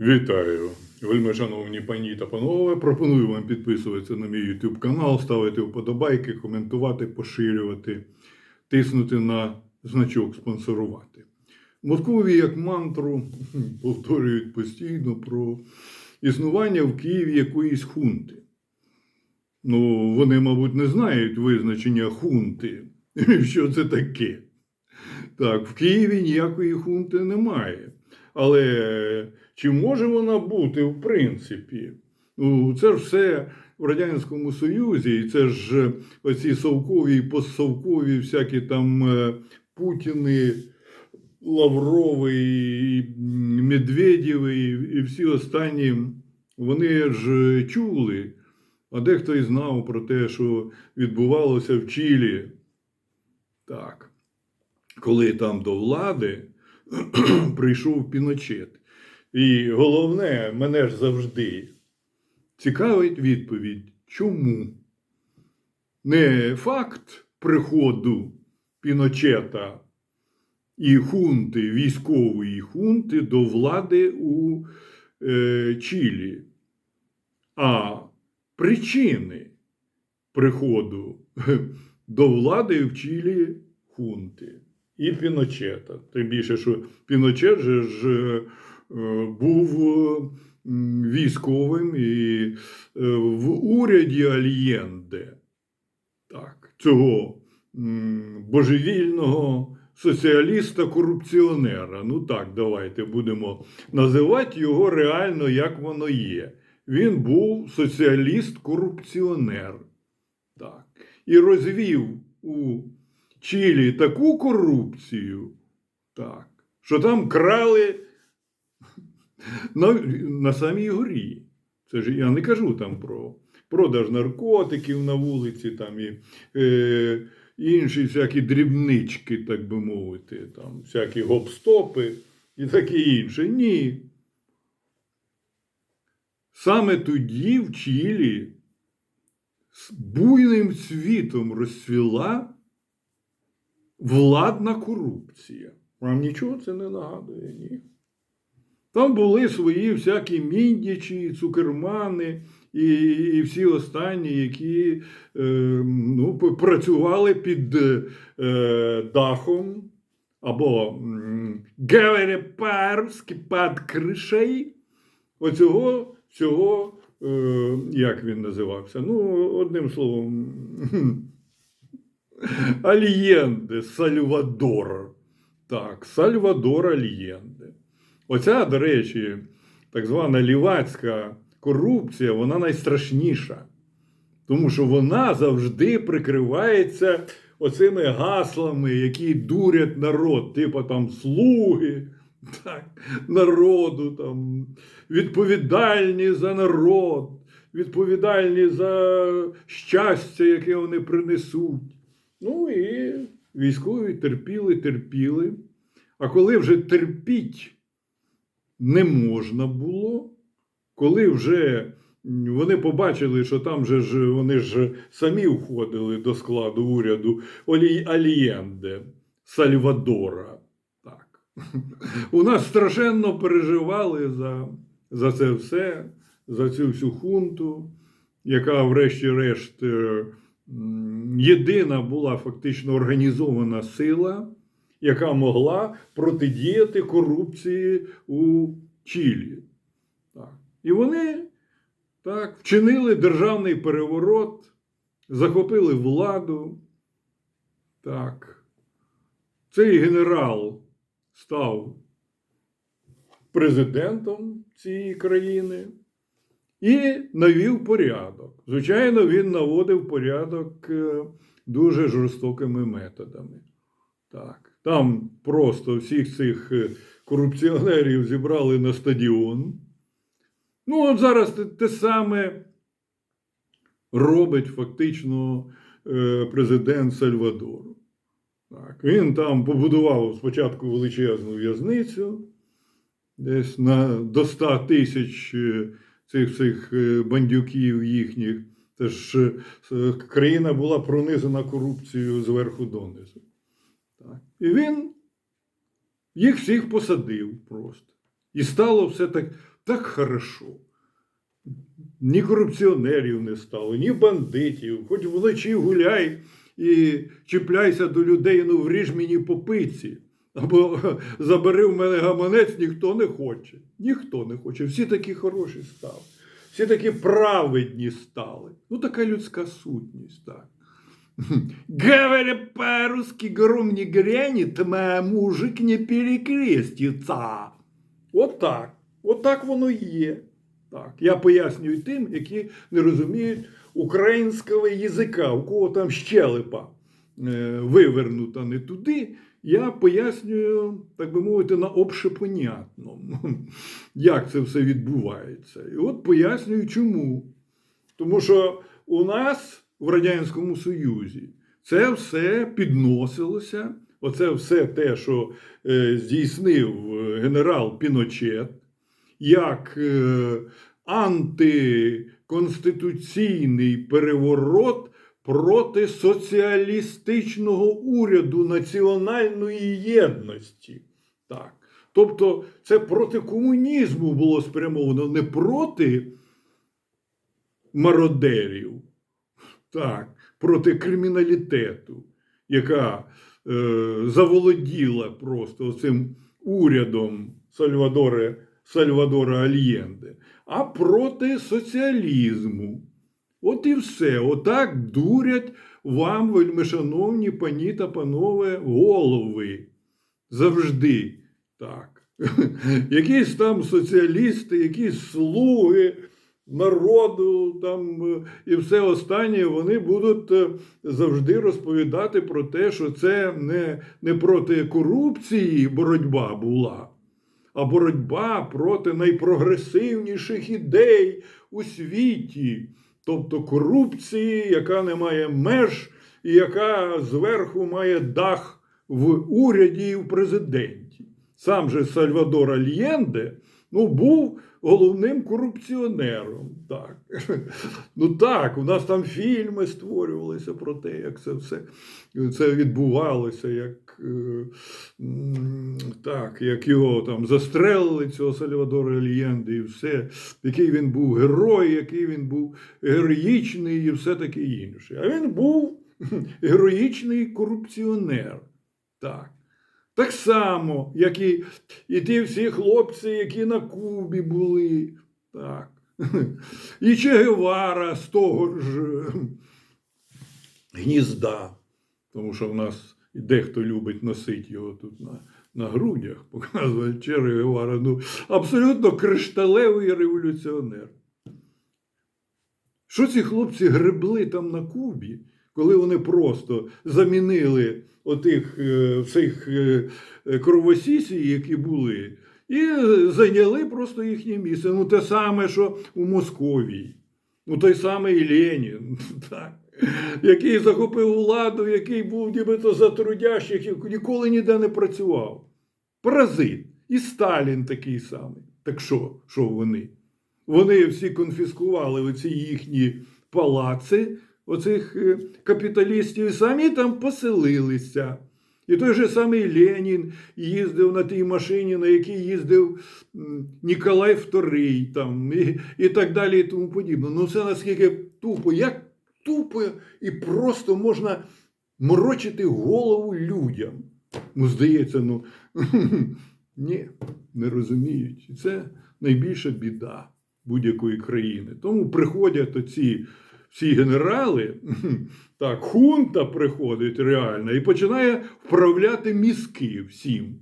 Вітаю, вельми шановні пані та панове. Пропоную вам підписуватися на мій YouTube канал, ставити вподобайки, коментувати, поширювати, тиснути на значок спонсорувати. Москові як мантру повторюють постійно про існування в Києві якоїсь хунти. Ну, вони, мабуть, не знають визначення хунти. Що це таке? Так, в Києві ніякої хунти немає. Але чи може вона бути в принципі? Ну, це ж все в Радянському Союзі, і це ж оці совкові і постсовкові всякі там е, Путіни, Лаврови, і Медведєви і всі останні, вони ж чули, а дехто і знав про те, що відбувалося в Чилі. Так. Коли там до влади прийшов Піночет. І головне, мене ж завжди цікавить відповідь, чому? Не факт приходу Піночета і хунти, військової хунти до влади у е, Чилі, а причини приходу до влади в Чилі хунти і Піночета. Тим більше, що Піночет же ж е, був е, військовим і е, в уряді Альєнде, так, цього божевільного соціаліста-корупціонера. Ну так, давайте будемо називати його реально, як воно є. Він був соціаліст-корупціонер. Так. І розвів у Чилі таку корупцію, так, що там крали на, на самій горі. Це ж я не кажу там про продаж наркотиків на вулиці, там і е, інші всякі дрібнички, так би мовити, там, всякі гоп-стопи і таке інше. Ні. Саме тоді в Чилі з буйним світом розцвіла владна корупція. Вам нічого це не нагадує, ні? Там були свої всякі міндічі, цукермани і, і всі останні, які е, ну, працювали під е, дахом або говоря під кришей оцього цього, е, як він називався? Ну, одним словом, Альєнде, Сальвадор. Так, Сальвадор Альєнде. Оця, до речі, так звана лівацька корупція, вона найстрашніша. Тому що вона завжди прикривається оцими гаслами, які дурять народ, типу там слуги так, народу, там, відповідальні за народ, відповідальні за щастя, яке вони принесуть. Ну і військові терпіли, терпіли. А коли вже терпіть не можна було, коли вже вони побачили, що там же ж вони ж самі входили до складу уряду Алієнде, Сальвадора. Так. У нас страшенно переживали за, за це все, за цю всю хунту, яка, врешті-решт, е, єдина була фактично організована сила, яка могла протидіяти корупції у Чилі. Так. І вони так, вчинили державний переворот, захопили владу. Так. Цей генерал став президентом цієї країни і навів порядок. Звичайно, він наводив порядок е, дуже жорстокими методами. Так. Там просто всіх цих е, корупціонерів зібрали на стадіон. Ну, от зараз те, те саме робить фактично е, президент Сальвадору. Так, він там побудував спочатку величезну в'язницю, десь на до 100 тисяч е, цих цих бандюків їхніх. Це ж країна була пронизана корупцією зверху донизу. І він їх всіх посадив просто. І стало все так так хорошо. Ні корупціонерів не стало, ні бандитів, хоч вночі гуляй і чіпляйся до людей, ну вріж мені по пиці. Або забери в мене гаманець, ніхто не хоче. Ніхто не хоче. Всі такі хороші стали. Всі такі праведні стали. Ну, така людська сутність, так. Говоря по-русски, гром не грянет, а мужик не перекреститься. От так. От так воно є. Так. Я пояснюю тим, які не розуміють українського язика, у кого там щелепа е, вивернута не туди. Я пояснюю, так би мовити, на общепонятному, як це все відбувається. І от пояснюю, чому. Тому що у нас в Радянському Союзі це все підносилося, оце все те, що е, здійснив е, генерал Піночет, як е, антиконституційний переворот проти соціалістичного уряду національної єдності. Так. Тобто це проти комунізму було спрямовано, не проти мародерів, так, проти криміналітету, яка е, заволоділа просто цим урядом Сальвадора, Сальвадора Альєнде, а проти соціалізму. От і все. Отак дурять вам, вельмишановні пані та панове, голови. Завжди так. Якісь там соціалісти, якісь слуги народу там е, і все останнє, вони будуть е, завжди розповідати про те, що це не, не проти корупції боротьба була, а боротьба проти найпрогресивніших ідей у світі, тобто корупції, яка не має меж і яка зверху має дах в уряді і в президенті. Сам же Сальвадор Альєнде ну, був головним корупціонером. Так. Ну так, у нас там фільми створювалися про те, як це все це відбувалося, як, е, так, як його там застрелили, цього Сальвадора Альєнде, і все, який він був герой, який він був героїчний і все таке інше. А він був героїчний корупціонер. Так. Так само, як і, і ті всі хлопці, які на Кубі були. Так. І Че Гевара з того ж е, гнізда. Тому що в нас дехто любить носити його тут на, на грудях, показує Че Гевара. Ну, абсолютно кришталевий революціонер. Що ці хлопці гребли там на Кубі, коли вони просто замінили отих е, всіх е, кровосісій, які були, і зайняли просто їхнє місце. Ну, те саме, що у Московії. Ну, той самий Ленін, так, який захопив владу, який був нібито за трудящих, ніколи ніде не працював. Паразит. І Сталін такий самий. Так що, що вони? Вони всі конфіскували оці їхні палаци, оцих е, капіталістів, самі там поселилися. І той же самий Ленін їздив на тій машині, на якій їздив Ніколай II, там, і, і так далі, і тому подібне. Ну, це наскільки тупо, як тупо і просто можна морочити голову людям. Ну, здається, ну ні, не розуміють. І це найбільша біда будь-якої країни. Тому приходять оці всі генерали, так, хунта приходить реально і починає вправляти мізки всім.